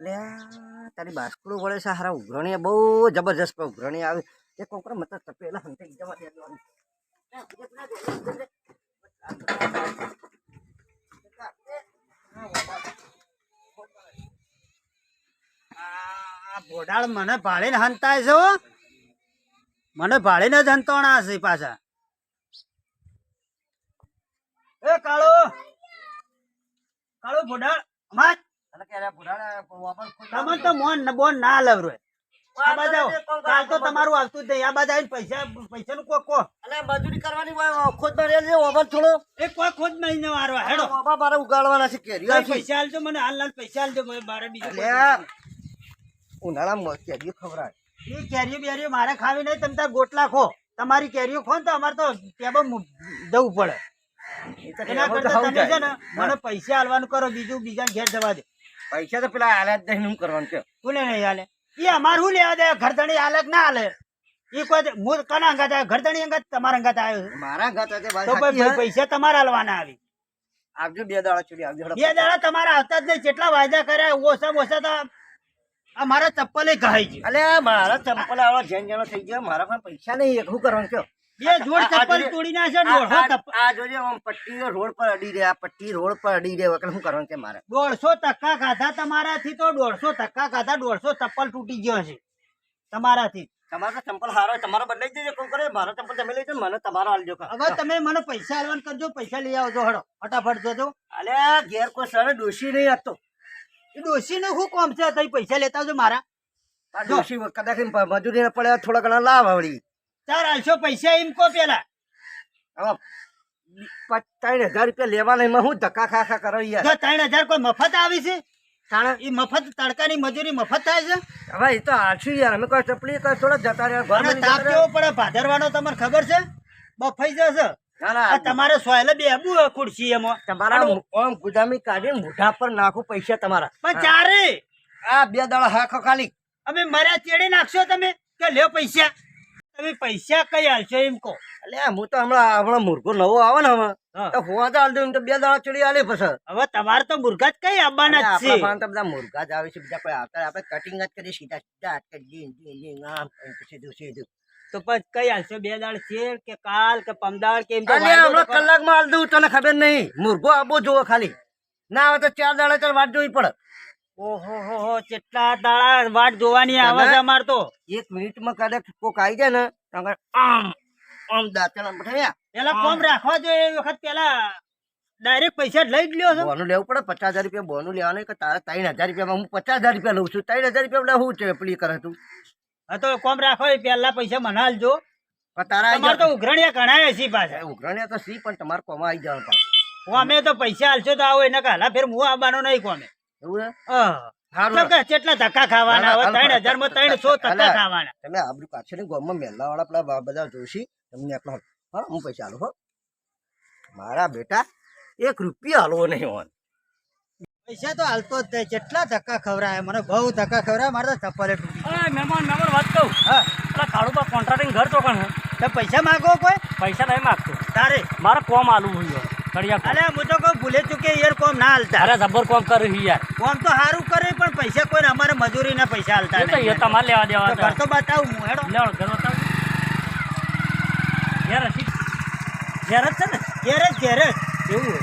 લે, તારી બાસ્કડું વળે છે, હારા ઉઘરણી બહુ જબરજસ્ત પણ ઉઘરણી આવે. એ કોકરો મતલબ તપેલા હંતે જવા દે આ બોડાળ મને ભાળીને હંતાય છે. મને ભાળીને જ હંતોણા છે પાછા. એ કાળો. કાળો બોડાળ અમાર અને કે અરે બુઢાડા વાપર ખુદ તમને તો મોન બોન ના લવરો આ બાજુ કાલ તો તમારું આવતું જ નહીં. આ બાજુ આવીને પૈસા કોક અલે મજૂરી કરવાની માં ઓવર થોડો. એ કોઈ ખોજ નહીં ને મારો હેડો બાબા મારે ઉગાડવાના છે પૈસા આલજો મને હાલ હાલ પૈસા આલજો મને મારે બીજું ઉનાળામાં કેરીઓ ખવડાય એ કેરીઓ બેરીઓ મારે ખાવી નહીં તમે તાર ગોટલા ખો. તમારી કેરીઓ ખો તો અમારે તો ટેબલ જવું પડે. એના કરતા તમે છે ને મને પૈસા આલવાનું કરો બીજું બીજા ઘેર જવા દે. પૈસા તો પેલા હાલત જ નહીં હું કરવાનું છે? કોને નહીં હાલે એ અમારે શું લેવા દે? ઘરધણી હાલે ના હાલે એ કોઈ મૂળ કના અંગાત આવ્યો ઘરધણી અંગાત તમારા અંગાત આવ્યો મારા અંગાત તો પૈસા તમારા હાલવાના આવી. આવજો બે દાડા છોડી આવજો બે દાડા તમારા આવતા જ નહીં. કેટલા વાયદા કર્યા ઓછા ઓછા તો આ મારા ચપ્પલે ઘાઈ છે અલે મારા ચંપલ આવા જેન જેનો થઈ ગયા. મારા પણ પૈસા નહીં. શું કરવાનું છે? બે જોડ આ- આ ચપ્પલ તોડી નાખે દોઢસો ચપ્પલ આ જોજે આમ પટ્ટી રોડ પર અડી રહ્યા પટ્ટી રોડ પર અડી રહ્યા વગર શું કરવાનું છે મારે? દોઢસો ટકા ખાધા તમારાથી તો દોઢસો ટકા ખાધા દોઢસો ચપ્પલ તૂટી ગયો છે તમારાથી. તમારો ચંપલ હારો તમારો બદલાઈ કોણ કરે? મારો ચંપલ તમે લઈ જાઓ મને તમારો આલજો. હવે તમે મને પૈસા આલવાન કરજો પૈસા લઈ આવજો હડો ફટાફટ જજો. અલે ઘેર કોઈ સર ડોશી નહીં આપતો એ ડોશી નું શું કોમ છે? તઈ પૈસા લેતા આવજો મારા. આ ડોશી કદાચ મજૂરી ના પડે થોડા ઘણા લાવ વળી ચાર આલશો પૈસા એમ કો પેલા. હવે ત્રણ હજાર રૂપિયા લેવાના એમાં હું ધક્કા ખા ખા કરો યાર. ત્રણ હજાર કોઈ મફત આવી છે? એ મફત તડકાની મજૂરી મફત થાય છે? હવે એ તો આછું યાર. અમે કોઈ ચપલી કોઈ થોડા જતા રહ્યા અને તાપ કેવો પડે? ભાદરવાનો તમને ખબર છે? બફાઈ જશે. તમારે સોયલે બેબુ ખુરશી એમાં. તમારા ગુદામી કાઢી મોઢા પર નાખો પૈસા તમારા. પણ ચારે! આ બે દાડા હાખો ખાલી. અમે મર્યા ચેડી નાખશો તમે? કે લ્યો પૈસા? તમે પૈસા કઈ હાલશો એમ કહો? એટલે હું તો હમણાં હમણાં મુર્ગો નવો આવે ને હવે તો હાલ બે દાડા ચડી આલે પછી. હવે તમારે તો મુર્ગા જ કઈ આવવાના જ છે. પાસે તો બધા મુર્ગા જ આવે છે બીજા કોઈ આવતા આપણે કટિંગ જ કરીએ સીધા સીધા હાથ કરી જીન જીન જીન આમ સીધું સીધું તો પછી કઈ હાલશો બે દાડ છે કે કાલ કે પમદાડ કે એમ તો હમણાં કલાકમાં હાલ દઉં તને ખબર નહીં. મુર્ગો આબો જોવો ખાલી. ના આવે તો ચાર દાડા ચાર વાત જોવી પડે. ઓહો હો હો કેટલા દાડા વાટ જોવાની આવે છે અમાર તો. એક મિનિટમાં કદાચ કોક આવી જાય ને તમારે આમ આમ દાંતેલા પેલા કોમ રાખવા જોઈએ એ વખત પેલા ડાયરેક્ટ પૈસા લઈ જ લ્યો છો. બોનું લેવું પડે પચાસ હજાર રૂપિયા બોનું લેવાનું કે તારા ત્રણ હજાર રૂપિયામાં હું પચાસ હજાર રૂપિયા લઉં છું. ત્રણ હજાર રૂપિયા એટલે છે ચેપલી કરે તું? હા તો કોમ રાખો એ પેલા પૈસા મને હાલજો પણ તારા આવી તમારે તો ઉઘરણિયા ઘણા છે પાછા. ઉઘરણ્યા તો સી પણ તમારે કોમાં આવી જવાનું પાછું. હું અમે તો પૈસા હાલશો તો આવો એને કાલા ફેર હું આવવાનો નહીં કોમે. એવું કેટલા ધક્કા ખાવાના હવે હાલો, હાલો. ત્રણ હજારમાં ત્રણસો ધક્કા ખાવાના. તમે આબરું પાછળ ગામમાં મેલા વાળા પેલા બધા જોશી તમને આપણા હા હું પૈસા આલું હો. મારા બેટા એક રૂપિયા હાલવો નહીં હોન પૈસા તો હાલતો જ થાય કેટલા ધક્કા ખવડાય મને બહુ ધક્કા ખવડાય મારે તો ચપ્પલે તૂટી મહેમાન મહેમાન વાત કહું. હા. પેલા કાળુબા કોન્ટ્રાક્ટિંગ ઘર તો પણ હે. તો પૈસા માગો કોઈ? પૈસા નહીં માગતો. તારે? મારે કોમ આલુ હોય. કોમ અલે હું તો કહું ભૂલે ચૂકે યાર કોમ ના હાલતા. અરે જબર કોમ કરે યાર. કોમ તો સારું કરે પણ પૈસા કોઈ અમારે મજૂરી ના પૈસા હાલતા એ તો એ. તમારે લેવા દેવા તો ઘર તો બતાવું હું હેડો. લેવડ ઘર બતાવ. ઘેર હતી ઘેર છે ને? ઘેર જ ઘેર એવું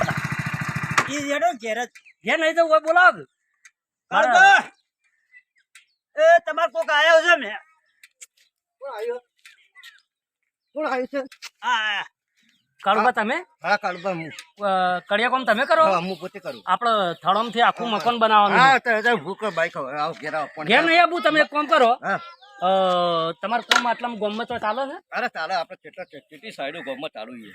ઈ હેડો ઘેર જ. ઘેર નહીં તો હોય બોલાવ! એ તમાર કોક આવ્યો છે ને? કોણ આવ્યો કોણ આવ્યું છે? હા. કાળુબા તમે? હા કાળુબા હું. કડિયા કોમ તમે કરો? હા પોતે કરું. આપણે થળમથી આખું મકાન બનાવવાનું. હા ભૂખ બાઈક આવો ઘેરા પણ ઘેર નહીં આવું તમે કામ કરો. તમારે કોમ આટલામાં ગોમમાં તો ચાલે છે? અરે ચાલે. આપણે કેટલા કેટલી સાઈડો ગામમાં ચાલુ છે.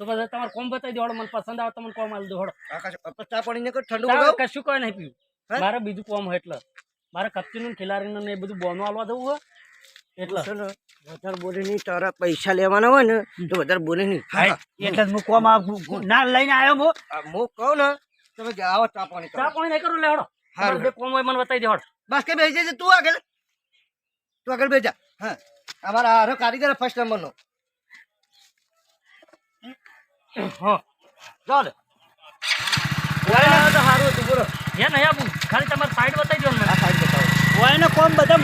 તો પછી તમારે કોમ બતાવી દો મને પસંદ આવે તમને કોમ આલ દો હળો આકાશ ચા પાણી ને ઠંડુ કશું કોઈ નહીં પીવું. મારે બીજું કોમ હોય એટલે. મારે કપચીનું ખિલાડીનું ને એ બધું બોનું આલવા જવું હોય. એટલે? છે ને, વધારે બોલે નહીં તારા પૈસા લેવાના હોય ને તો વધારે બોલે નહીં. હા એટલે હું કોમ ના લઈને આવ્યો હું. હું કહું ને તમે આવો ચા પાણી ચા પાણી નહીં કરું લે હારું. જે કોમ હોય મને બતાવી દે હળો બસ કે બેસી જજે તું આગળ. તું આગળ બેસી હા. અમારા હારો કારીગર ફર્સ્ટ નંબરનો હા. ચાલ સારું હતું બોલો. ઘેર નહીં આપું ખાલી તમારે સાઈડ બતાવી દો ને બતાવો. ને કોમ બધા